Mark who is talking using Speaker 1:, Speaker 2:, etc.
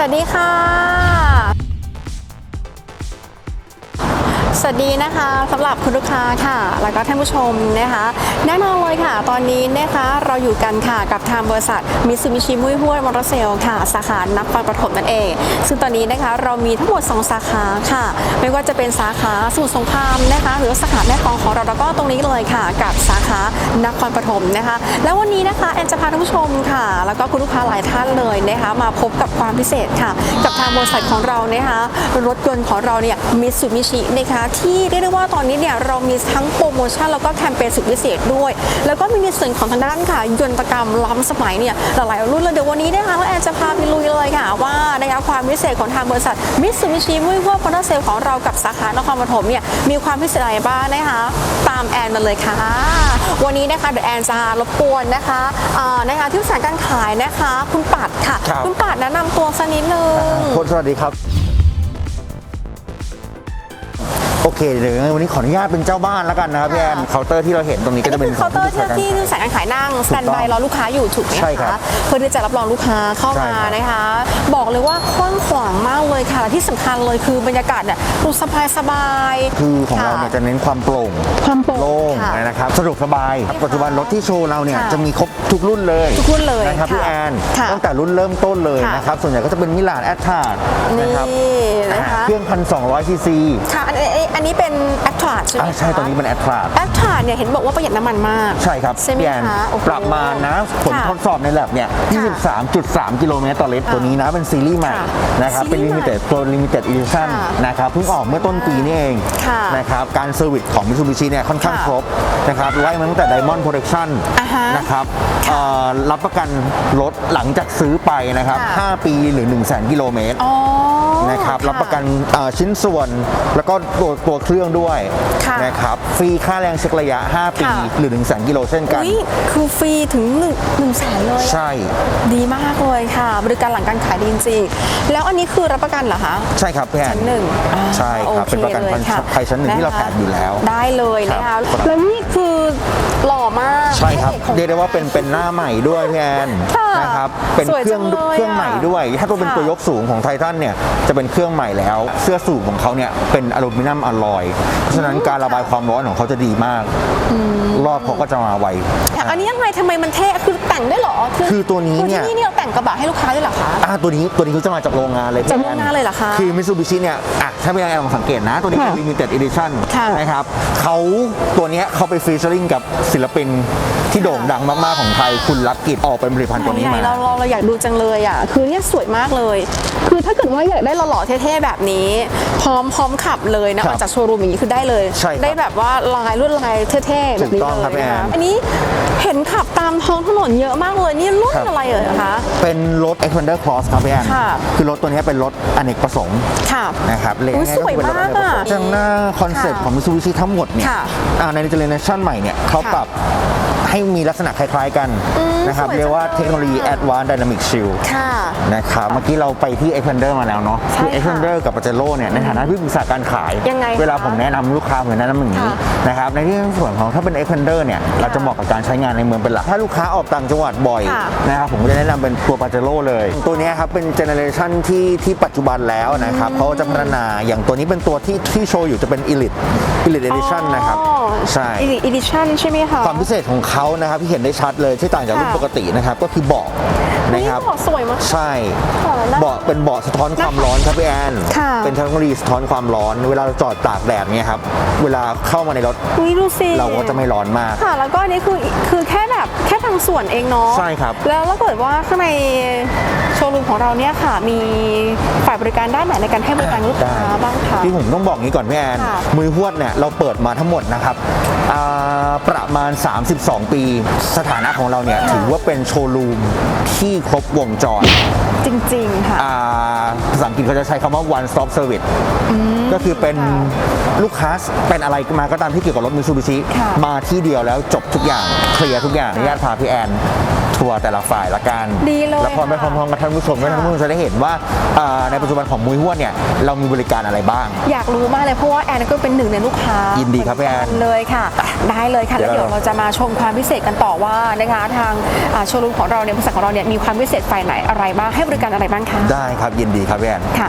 Speaker 1: สวัสดีค่ะ สวัสดีนะคะสำหรับคุณลูกค้าค่ะ แล้วก็ท่านผู้ชมนะคะแน่นอนเลยค่ะ ตอนนี้นะคะเราอยู่กันค่ะกับทางบริษัทมิตซูมิชิมุ้ยฮวยมอเตอร์เซลค่ะ สาขานครปฐมนั่นเอง ซึ่งตอนนี้นะคะเรามีทั้งหมด 2 สาขาค่ะ ไม่ว่าจะเป็นสาขาสมุทรสงครามนะคะ หรือสาขาแม่กองของเราแล้วก็ตรงนี้เลยค่ะ กับสาขานครปฐมนะคะ แล้ววันนี้นะคะแอนจะพาท่านผู้ชมค่ะ แล้วก็คุณลูกค้าหลายท่านเลยนะคะมาพบกับความพิเศษค่ะ กับทางบริษัทของเรานะคะรถยนต์ของเราเนี่ยมิตซูมิชินะคะที่เรียกได้ว่าตอนนี้เนี่ยเรามีทั้งโปรโมชั่นแล้วก็แคมเปญสุดพิเศษด้วย แล้วก็มีในส่วนของทางด้านค่ะ ยนตกรรมล้ำสมัยเนี่ยหลายๆรุ่นเลยเดี๋ยววันนี้นะคะแอนจะพาไปลุยเลยค่ะว่านะคะความพิเศษของทางบริษัทมิตซูมิชิมุ้ยพวกพอร์เซลของเรากับสาขานครปฐมเนี่ยมีความพิเศษอะไรบ้างนะคะตามแอนมาเลยค่ะ วันนี้นะคะเดี๋ยวแอนจะรบกวนนะคะอ่านะคะที่ปรึกษาการขายนะคะ คุณปัดค่ะ
Speaker 2: ครับ
Speaker 1: ณปัดแนะนำตัวสักนิดนึง
Speaker 2: คนสวัสดีครับ โอเคเดี๋ยววันนี้ขออนุญาตเป็นเจ้าบ้านแล้วกันนะครับพี่แอนเคาน์เตอร์ที่เราเห็นตรงนี้
Speaker 1: อั
Speaker 2: ก็
Speaker 1: น
Speaker 2: จะ
Speaker 1: นี้
Speaker 2: เป็น
Speaker 1: คือเคาน์เตอร์ที่ที่ที่สายการขายนั่งสแตนบายรอลูกค้าอยู่ถูกไหม
Speaker 2: ใช่ครั
Speaker 1: คะ
Speaker 2: บ
Speaker 1: เพื่อที่จะรับรองลูกค้าเข้า
Speaker 2: ใช่
Speaker 1: มา
Speaker 2: ครับ
Speaker 1: นะคะ บอกเลยว่ากว้างขวางมากเลยค่ะและที่สำคัญเลยคือบรรยากาศเนี่ยดูสบายสบายๆ
Speaker 2: คือของเราเนี่ยจะเน้นความโปร่ง
Speaker 1: ความโปร่ง
Speaker 2: โล่ง
Speaker 1: ค่ะ
Speaker 2: นะครับสะดวกสบายครับปัจจุบันรถที่โชว์เราเนี่ย
Speaker 1: ค่ะ
Speaker 2: จะมีครบทุกรุ่นเลย
Speaker 1: ทุกรุ่นเลย
Speaker 2: นะครับพี่
Speaker 1: ค่ะ
Speaker 2: แอน
Speaker 1: ค่ะ
Speaker 2: ตั้งแต่รุ่นเริ่มต้นเลย
Speaker 1: ค่ะ
Speaker 2: นะครับส่วนใหญ่ก็จะเป็นมิลานแอตทาร์
Speaker 1: นี่
Speaker 2: นะครับ
Speaker 1: นะคะ
Speaker 2: เครื่องพันสองร้อยซีซี
Speaker 1: ค่ะ อันนี้อันนี้เป็นแอคทราใช่ไหม
Speaker 2: อ่าใช่ตอนนี้เป็นแอตทาร์
Speaker 1: แอคทราเนี่ยเห็นบอกว่าประหยัดน้ำมันมาก
Speaker 2: ใช่ครับ
Speaker 1: ใช่ไหม
Speaker 2: พี่แอน
Speaker 1: คะโอ้โห
Speaker 2: ประมาณนะผล
Speaker 1: ค่ะ
Speaker 2: ทดสอบในแลบเนี่ย23.3 กิโลเมตรต่อลิตรตัวนี้นะเป็นซีรีส์ใหม่
Speaker 1: ค่ะ
Speaker 2: นะครับเป็น
Speaker 1: ซีรี
Speaker 2: ลิ
Speaker 1: ส์
Speaker 2: มิ
Speaker 1: ใหม่
Speaker 2: เต็ดตัวลิมิเต็ดอีดิชั่น
Speaker 1: ค่ะ
Speaker 2: นะครับเพิ่งออกเมื่อต้นปีนี่เอง
Speaker 1: ค่ะ
Speaker 2: นะครับการเซอร์วิสของมิ t ซูบิชิเนี่ยค่อนข้าง
Speaker 1: ค่ะ
Speaker 2: ครบนะครับไล่มาตั้งแต่ Diamond Protection
Speaker 1: อ่าฮะ
Speaker 2: นะครับเอ่อรับประกันรถหลังจากซื้อไปนะครับ
Speaker 1: ค่ะ
Speaker 2: 5ปีหรือ 1 0 0 0 0 0กิโลเมตร
Speaker 1: อ๋อ
Speaker 2: นะครับรับประกันเอ่อชิ้นส่วนแล้วก็ตัวตัวเครื่องด้วย
Speaker 1: ค่ะ
Speaker 2: นะครับฟรีค่าแรงเช็คระยะ 5 ปี
Speaker 1: ค่ะ
Speaker 2: หรือ1 0 0 0 0 0กิโลเช่นกัน
Speaker 1: อุ้ยคือฟรีถึงหนึ่งหนึ่งแสนเลยอะ
Speaker 2: ใช่
Speaker 1: ดีมากเลยค่ะ บริการหลังการขายดีจริงๆแล้วอันนี้คือรับประกันเหรอคะ
Speaker 2: ใช่ครับพี่แอน
Speaker 1: ชั้นหนึ่งอ่า
Speaker 2: ใช่ครับ
Speaker 1: โอ
Speaker 2: เป็นประกัน
Speaker 1: ลยค่ะ
Speaker 2: ภัยชั้นหนึ่งที่เราะ
Speaker 1: คะ
Speaker 2: แถมอยู่แล้ว
Speaker 1: ได้เลยนะ
Speaker 2: ครั
Speaker 1: คะ
Speaker 2: บ
Speaker 1: แล้วนี่คือหล่อมาก
Speaker 2: ใช่ครับ
Speaker 1: ของ
Speaker 2: เรียกได้ว่าเป็นเป็นหน้าใหม่ด้วยพี่แอน
Speaker 1: ค่ะ
Speaker 2: นะครับเป็น
Speaker 1: สวย
Speaker 2: เครื่อง
Speaker 1: จังเลย
Speaker 2: เครื่องใหม่ด้วย ถ้าตัวเป็น
Speaker 1: ค่ะ
Speaker 2: ตัวยกสูงของไททันเนี่ยจะเป็นเครื่องใหม่แล้ว เสื้อสูงของเขาเนี่ยเป็นอลูมิเนียมอลลอยเพราะฉะนั้นการระบายความร้อนของเขาจะดีมากรอบเขาก็จะมาไว
Speaker 1: ค่ะอันนี้ยังไงทำไมมันเท่คือ แต่งได้เหรอ
Speaker 2: คือตัวนี้เนี่ย
Speaker 1: คือที่นี่เราแต่งกระบะให้ลูกค้าด้วยเหรอคะ
Speaker 2: อ่าตัวนี้ตัวนี้เขาจะมาจากโรงงานเลยพี่
Speaker 1: จากโรงงานเลยเหรอคะ
Speaker 2: คือมิ t ซูบิชิเนี่ยอะถ้าพี่แอนลองสังเกตนะ ตัวนี้เป็น
Speaker 1: ค่ะ
Speaker 2: limited edition
Speaker 1: ค่ะ
Speaker 2: นะครับเขาตัวเนี้ยเขาไปฟีเจอริงกับศิลปินที่โด่งดังมากๆของไทยคุณลักกิจออกเป็นผลิตภัณฑ์ตัวนี้
Speaker 1: ใหญ่
Speaker 2: มา
Speaker 1: ๆเราเราเราอยากดูจังเลยอะคือเนี่ยสวยมากเลย คือถ้าเกิดว่าอยากได้หล่อๆเท่ๆแบบนี้ พร้อมพร้อมขับเลยนะ
Speaker 2: ค
Speaker 1: อ
Speaker 2: รับ
Speaker 1: อกจากโชว์รูมอย่างนี้คือได้เลย
Speaker 2: ใช่ครับ
Speaker 1: ได้แบบว่าลายลวดลายเท่ๆแบบนี้
Speaker 2: ถูกต้อง
Speaker 1: เล
Speaker 2: ครับ
Speaker 1: ย
Speaker 2: พี่
Speaker 1: นะ
Speaker 2: แอ
Speaker 1: คะ
Speaker 2: น
Speaker 1: อันนี้เห็นขับตามท้องถนนเยอะมากเลย นี่รุ่น
Speaker 2: ครับ
Speaker 1: อะไรเอ่ยคะ
Speaker 2: เป็นรถ Xpander Cross ครับพี่แอน
Speaker 1: ค่ะ
Speaker 2: คือรถตัวนี้เป็นรถอเนกประสงค์
Speaker 1: ค่ะ
Speaker 2: นะครับเรียก
Speaker 1: อุ๊ย
Speaker 2: ง่ายๆก็คือเป็นรถอเนกประสง
Speaker 1: สวยมาก
Speaker 2: ค์
Speaker 1: อะ
Speaker 2: จังหน้าคอนเซ็ปต์
Speaker 1: ค่ะ
Speaker 2: ของมิ t ซูบิชิทั้งหมดเนี่ย
Speaker 1: ค่ะ
Speaker 2: อ่าในเจเนอเรชันใหม่เนี่ยเขา
Speaker 1: ค่ะ
Speaker 2: ปรับ ให้มีลักษณะคล้ายๆกัน
Speaker 1: อืม
Speaker 2: นะครับ
Speaker 1: สวยจัง
Speaker 2: เรียกว่า
Speaker 1: เลย
Speaker 2: เทคโนโลยี Advanced Dynamic Shield
Speaker 1: ค่ะ
Speaker 2: นะครับเมื่อกี้เราไปที่ Xpander มาแล้วเนาะ
Speaker 1: ใช่
Speaker 2: คือ
Speaker 1: ค่ะ
Speaker 2: Xpander กับ p a j e r o เนี่ยในฐานะที่ปรึกษาการขาย
Speaker 1: ยังไงคะ
Speaker 2: เวลาผมแนะนำลูกค้าเหมือนแนะนำอย่างนี้
Speaker 1: ค่ะ
Speaker 2: นะครับในที่ส่วนของถ้าเป็น Xpander เนี่ยเราจะเหมาะกับการใช้งานในเมืองเป็นหลัก ถ้าลูกค้าออกต่างจังหวัดบ่อย
Speaker 1: ค่ะ
Speaker 2: นะครับผมก็จะแนะนำเป็นตัว p a j e r o เลย ตัวเนี้ยครับเป็นเจเนอเรชันที่ที่ปัจจุบันแล้วนะครับเขาจะพัฒนาอย่างตัวนี้เป็นตัวที่ที่โชว์อยู่จะเป็น Elite Elite Edition นะครับใช่
Speaker 1: อีดิชั่นใช่ไหมคะ
Speaker 2: ความพิเศษของเขานะครับที่เห็นได้ชัดเลยที่ต่างจากรุ่น
Speaker 1: ค่ะ
Speaker 2: ปกตินะครับก็คือเบาะนะครับ
Speaker 1: นี่เบาะสวยมาก
Speaker 2: ใช่
Speaker 1: เบาะแล้วนะ
Speaker 2: เบาะเป็นเบาะสะท้อนความร้อนครับพี่แอน
Speaker 1: ค่ะ
Speaker 2: เป็นเทคโนโลยีสะท้อนความร้อน เวลาเราจอดตากแดดเนี่ยครับเวลาเข้ามาในรถ
Speaker 1: อุ้ยดูสิ
Speaker 2: เราก็จะไม่ร้อนมาก
Speaker 1: ค่ะ แล้วก็อันนี้คือคือแค่แบบแค่ทางส่วนเองเนาะ
Speaker 2: ใช่ครับ
Speaker 1: แล้วถ้าเกิดว่าข้างในโชว์รูมของเราเนี่ยค่ะมีฝ่ายบริการด้านไหนในการให้บริการลูกค้าบ้าง คะ
Speaker 2: ที่ผมต้องบอกงี้ก่อนพี่แอน
Speaker 1: ค่ะ
Speaker 2: มือหวดเนี่ยเราเปิดมาทั้งหมดนะครับอ่าประมาณ 32 ปี สถานะของเราเนี่ยถือว่าเป็นโชว์รูมที่ครบวงจร
Speaker 1: จริง ๆ ค่ะ
Speaker 2: อ่าภาษาอังกฤษเขาจะใช้คำว่า one stop service ก็คือเป็นลูกค้าเป็นอะไรมาก็ตามที่เกี่ยวกับรถมิ t ซูบิชิ
Speaker 1: ค่ะ
Speaker 2: มาที่เดียวแล้วจบทุกอย่างเคลียร์ทุกอย่างอนุญาตพาพี่แอน ทัวร์แต่ละฝ่ายละกัน
Speaker 1: ดีเลย
Speaker 2: แล้วพอไปพ
Speaker 1: ค่ะ
Speaker 2: ร้อมๆกับท่านผู้ชมด้วย
Speaker 1: ค่ะ
Speaker 2: ท่านผู้ชมจะได้เห็นว่าอ่าในปัจจุบันของมุ้ยหัวดเนี่ยเรามีบริการอะไรบ้าง
Speaker 1: อยากรู้มากเลยเพราะว่าแอนก็เป็นหนึ่งในลูกค้า
Speaker 2: ยิ
Speaker 1: ยิ
Speaker 2: นดีครับพี่แอน
Speaker 1: เลยค่ะ ได้เลยค่ะ
Speaker 2: เดี๋
Speaker 1: แล้ว
Speaker 2: ยว
Speaker 1: เดี๋ยวเราจะมาชมความพิเศษกันต่อว่านะคะทางอ่าโชว์รูมของเราเนี่ยบริษัทของเราเนี่ยมีความพิเศษฝ่ายไหนอะไรบ้างให้บริการอะไรบ้างคะ
Speaker 2: ได้ครับยินดีครับพี่แอน
Speaker 1: ค่ะ